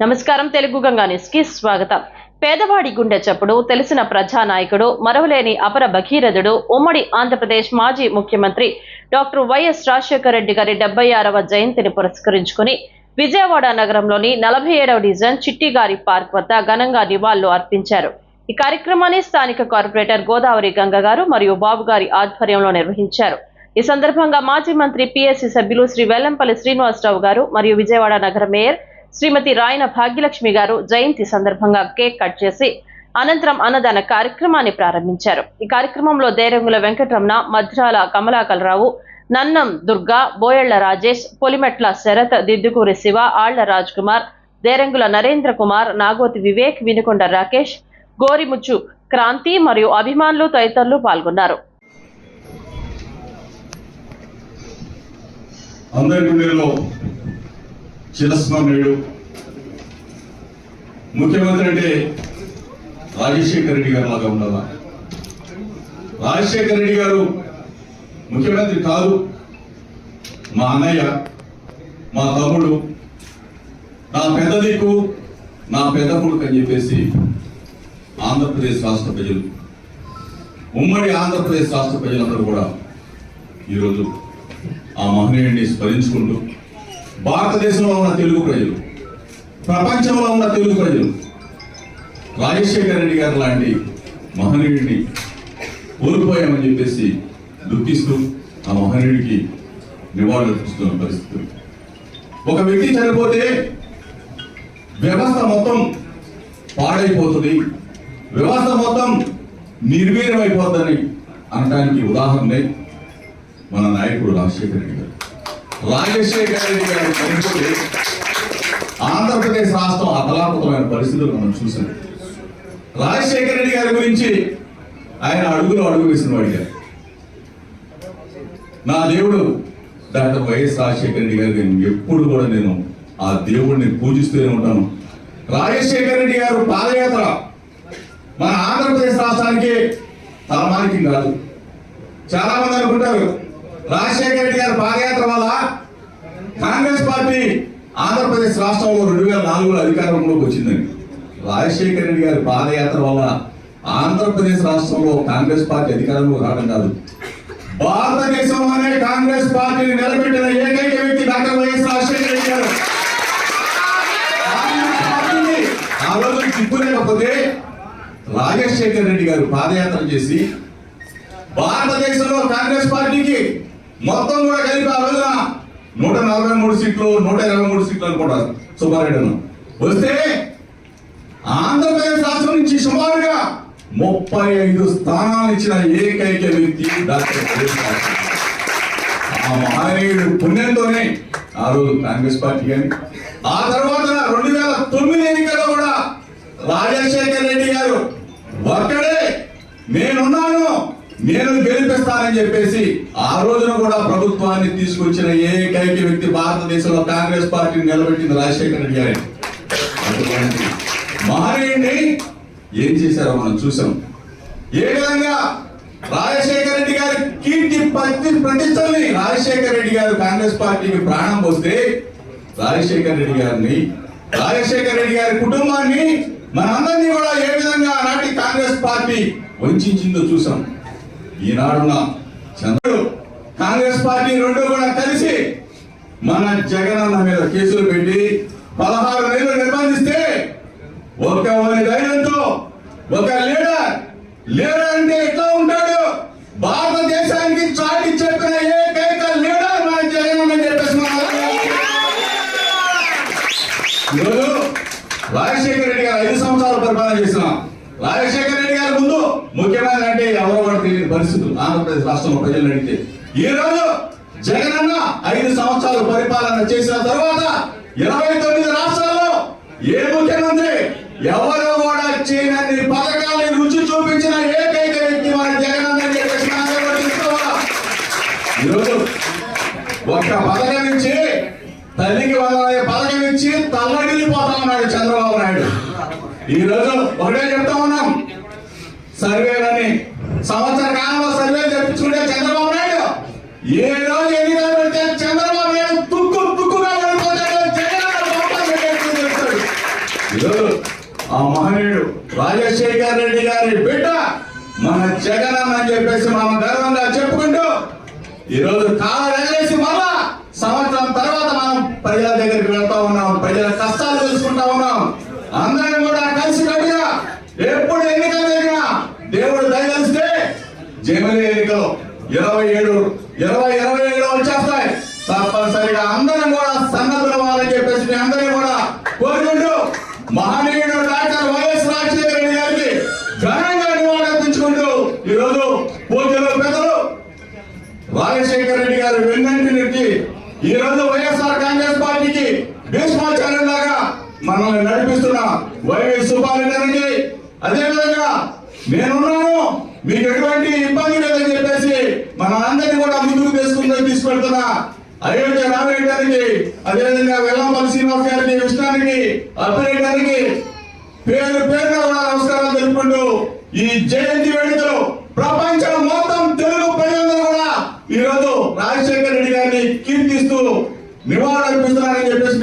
నమస్కారం తెలుగు గంగా న్యూస్కి స్వాగతం. పేదవాడి గుండె చప్పుడు తెలిసిన ప్రజానాయకుడు మరవలేని అపర భగీరథుడు ఉమ్మడి ఆంధ్రప్రదేశ్ మాజీ ముఖ్యమంత్రి డాక్టర్ వైఎస్ రాజశేఖర రెడ్డి గారి డెబ్బై ఆరవ జయంతిని పురస్కరించుకుని విజయవాడ నగరంలోని నలభై ఏడవ డివిజన్ చిట్టిగారి పార్క్ వద్ద ఘనంగా నివాళులు అర్పించారు. ఈ కార్యక్రమాన్ని స్థానిక కార్పొరేటర్ గోదావరి గంగ గారు మరియు బాబు గారి ఆధ్వర్యంలో నిర్వహించారు. ఈ సందర్భంగా మాజీ మంత్రి పిఎస్సి సభ్యులు శ్రీ వెల్లంపల్లి శ్రీనివాసరావు గారు మరియు విజయవాడ నగర మేయర్ శ్రీమతి రాయన భాగ్యలక్ష్మి గారు జయంతి సందర్భంగా కేక్ కట్ చేసి అనంతరం అన్నదాన కార్యక్రమాన్ని ప్రారంభించారు. ఈ కార్యక్రమంలో దేరంగుల వెంకటరమణ మధ్రాల కమలాకలరావు నన్నం దుర్గా బోయళ్ళ రాజేష్ పొలిమెట్ల శరత్ దిద్దుకూరి శివ ఆళ్ళ రాజ్ కుమార్ దేరంగుల నరేంద్ర కుమార్ నాగోతి వివేక్ వినుకొండ రాకేష్ గోరిముచ్చు క్రాంతి మరియు అభిమానులు తదితరులు పాల్గొన్నారు. అందరి గుండెల్లో చిరస్మరణీయుడు ముఖ్యమంత్రి అంటే రాజశేఖర రెడ్డి గారు లాగా ఉండదా రాజశేఖర రెడ్డి గారు ముఖ్యమంత్రి కాదు. మా అన్నయ్య మా తమ్ముడు నా పెద్ద దిక్కు నా పెద్ద కొడుకు అని చెప్పేసి ఆంధ్రప్రదేశ్ రాష్ట్ర ప్రజలు ఉమ్మడి ఆంధ్రప్రదేశ్ రాష్ట్ర ప్రజలందరూ కూడా ఈరోజు ఆ మహనీయుడిని స్మరించుకుంటూ భారతదేశంలో ఉన్న తెలుగు ప్రజలు ప్రపంచంలో ఉన్న తెలుగు ప్రజలు రాజశేఖర రెడ్డి గారు లాంటి మహనీయుడిని కోల్పోయామని చెప్పేసి దుఃఖిస్తూ ఆ మహనీయుడికి నివాళులర్పిస్తున్న పరిస్థితులు. ఒక వ్యక్తి చనిపోతే వ్యవస్థ మొత్తం పాడైపోతుంది వ్యవస్థ మొత్తం నిర్వీర్యమైపోతుందని అనడానికి ఉదాహరణే మన నాయకుడు రాజశేఖర రెడ్డి గారు. రాజశేఖర రెడ్డి గారు చనిపోతే ఆంధ్రప్రదేశ్ రాష్ట్రం అతలాకుతమైన పరిస్థితులు మనం చూసాం. రాజశేఖర రెడ్డి గారి గురించి ఆయన అడుగులో అడుగు వేసిన వాడిగా నా దేవుడు డాక్టర్ వైఎస్ రాజశేఖర రెడ్డి గారు నేను ఎప్పుడు కూడా నేను ఆ దేవుడిని పూజిస్తూనే ఉంటాను. రాజశేఖర రెడ్డి గారు పాదయాత్ర మన ఆంధ్రప్రదేశ్ రాష్ట్రానికి తలమానికి కాదు. చాలా మంది అనుకుంటారు రాజశేఖర రెడ్డి గారి పాదయాత్ర వల్ల కాంగ్రెస్ పార్టీ ఆంధ్రప్రదేశ్ రాష్ట్రంలో రెండు వేల నాలుగులో అధికారంలోకి వచ్చిందని రాజశేఖర రెడ్డి గారి పాదయాత్ర వల్ల ఆంధ్రప్రదేశ్ రాష్ట్రంలో కాంగ్రెస్ పార్టీ అధికారంలో రావడం కాదు. భారతదేశంలోనే కాంగ్రెస్ పార్టీని నిలబెట్టిన ఏకైక వ్యక్తి డాక్టర్ వైఎస్ రాజశేఖర రెడ్డి గారు. కాంగ్రెస్ ఆ రోజు తిప్పులేకపోతే రాజశేఖర రెడ్డి గారు పాదయాత్ర చేసి భారతదేశంలో కాంగ్రెస్ పార్టీకి మొత్తం కూడా కలిపి ఆ రోజున నూట నలభై మూడు సీట్లు నూట ఇరవై మూడు సీట్లు అనుకుంటారు సుబ్బారెడ్డి వస్తే ఆంధ్రప్రదేశ్ రాష్ట్రం నుంచి సుమారుగా ముప్పై ఐదు స్థానాలు ఇచ్చిన ఏకైక వ్యక్తి డాక్టర్ ఆ మహనీయుడు పుణ్యంతోనే ఆ రోజు కాంగ్రెస్ పార్టీ కానీ ఆ తర్వాత రెండు వేల తొమ్మిది ఎన్నికల్లో కూడా రాజశేఖర్ రెడ్డి గారు ఒక్కడే నేనున్నాను నేను గెలిపిస్తానని చెప్పేసి ఆ రోజున కూడా ప్రభుత్వాన్ని తీసుకొచ్చిన ఏకైక వ్యక్తి భారతదేశంలో కాంగ్రెస్ పార్టీని నిలబెట్టింది రాజశేఖర రెడ్డి గారి. అటువంటి మహనీయుడిని ఏం చేశారో మనం చూసాం ఏ విధంగా రాజశేఖర రెడ్డి గారి కీర్తి ప్రతి ప్రతిష్టల్ని రాజశేఖర రెడ్డి గారు కాంగ్రెస్ పార్టీకి ప్రాణం పోస్తే రాజశేఖర రెడ్డి గారిని రాజశేఖర రెడ్డి గారి కుటుంబాన్ని మనందరినీ కూడా ఏ విధంగా ఆనాటి కాంగ్రెస్ పార్టీ వంచిందో చూసాం ఈనాడున్న చంద్రుడు కాంగ్రెస్ పార్టీ రెండు కూడా కలిసి మన జగనన్న మీద కేసులు పెట్టి పదహారు నెలలు నిర్బంధిస్తే ఒక ధైర్యంతో ఒక లీడర్ లీడర్ అంటే ఎట్లా ఉంటాడు? భారతదేశానికి చాటి చెప్పిన ఏకైక లీడర్ మన జగన్ అని చెప్పేసి రాజశేఖర రెడ్డి గారు ఐదు సంవత్సరాలు పరిపాలన చేసిన రాజశేఖర రెడ్డి గారి ముందు ముఖ్యమంత్రి అంటే ఎవరో కూడా తెలియని పరిస్థితులు. ఆంధ్రప్రదేశ్ రాష్ట్రంలో ప్రజలు అడిగితే ఈ రోజు జగనన్న ఐదు సంవత్సరాలు పరిపాలన చేసిన తర్వాత ఇరవై తొమ్మిది రాష్ట్రాల్లో ఏ ముఖ్యమంత్రి ఎవరు కూడా చేయనన్ని పథకాన్ని రుచి చూపించిన ఏకైక వ్యక్తి మన జగనన్న ఈరోజు ఒక పథకం ఇచ్చి తల్లికి వందల పథకం ఇచ్చి తల్లడిల్లిపోతా ఉన్నాడు చంద్రబాబు నాయుడు. ఈ రోజు ఒకటే చెప్తా ఉన్నాం. సర్వేలని సంవత్సర కాలంలో సర్వే చెప్పించుకుంటే చంద్రబాబు నాయుడు. ఏ రోజు ఎన్నికలు పెడితే చంద్రబాబు నాయుడు తుక్కు తుక్కుగా పడిపోతాడు జగన్ ఆ మహనీయుడు రాజశేఖర్ రెడ్డి గారి బిడ్డ మన జగన్ అని చెప్పేసి మనం గర్వంగా చెప్పుకుంటూ ఈరోజు కాలం ఎగరేసి మళ్ళా సంవత్సరం తర్వాత మనం ప్రజల దగ్గరికి వెళ్తా ఉన్నాం. ప్రజల కష్టాలు తెలుసుకుంటా ఉన్నాం. అందరూ కూడా కలిసికట్టుగా ఎప్పుడు ఎన్నికలు జరిగినా దేవుడు దయచేస్తే జమిలి ఎన్నికలు ఇరవై ఏడు ఇరవై ఇరవై ఏడు వచ్చేస్తాయి తప్పనిసరిగా అందరం కూడా సన్నద్ధులు చెప్పేసి మీ అందరినీ కూడా కోరుకుంటూ మహనీయుడు డాక్టర్ వైఎస్ రాజశేఖర రెడ్డి గారికి ఘనంగా నివాళులర్పించుకుంటూ ఈరోజు పూజలు పెద్దలు రాజశేఖర రెడ్డి గారు వెన్నంటి నుంచి ఈ రోజు వైఎస్ఆర్ కాంగ్రెస్ పార్టీకి భీష్మాచార్యం లాగా మనల్ని నడిపిస్తున్న వైవి సుబ్బారెడ్డి గారికి అదేవిధంగా నేనున్నాను. మీకు ఎటువంటి ఇబ్బంది లేదని చెప్పేసి మన అందరినీ కూడా ముందుకు తీసుకుని తీసుకెళ్తున్నా. అయోధ్య రామరెడ్డి గారికి అదేవిధంగా వెల్లంపల్లి శ్రీనివాస్ గారికి కృష్ణానికి అప్పిరెడ్డి గారికి పేరు పేరున కూడా నమస్కారాలు తెలుపుకుంటూ ఈ జయంతి వేడుకలు ప్రపంచం మొత్తం తెలుగు ప్రజలందరూ కూడా ఈ రోజు రాజశేఖర రెడ్డి గారిని కీర్తిస్తూ నివాళులర్పిస్తున్నారని చెప్పేసి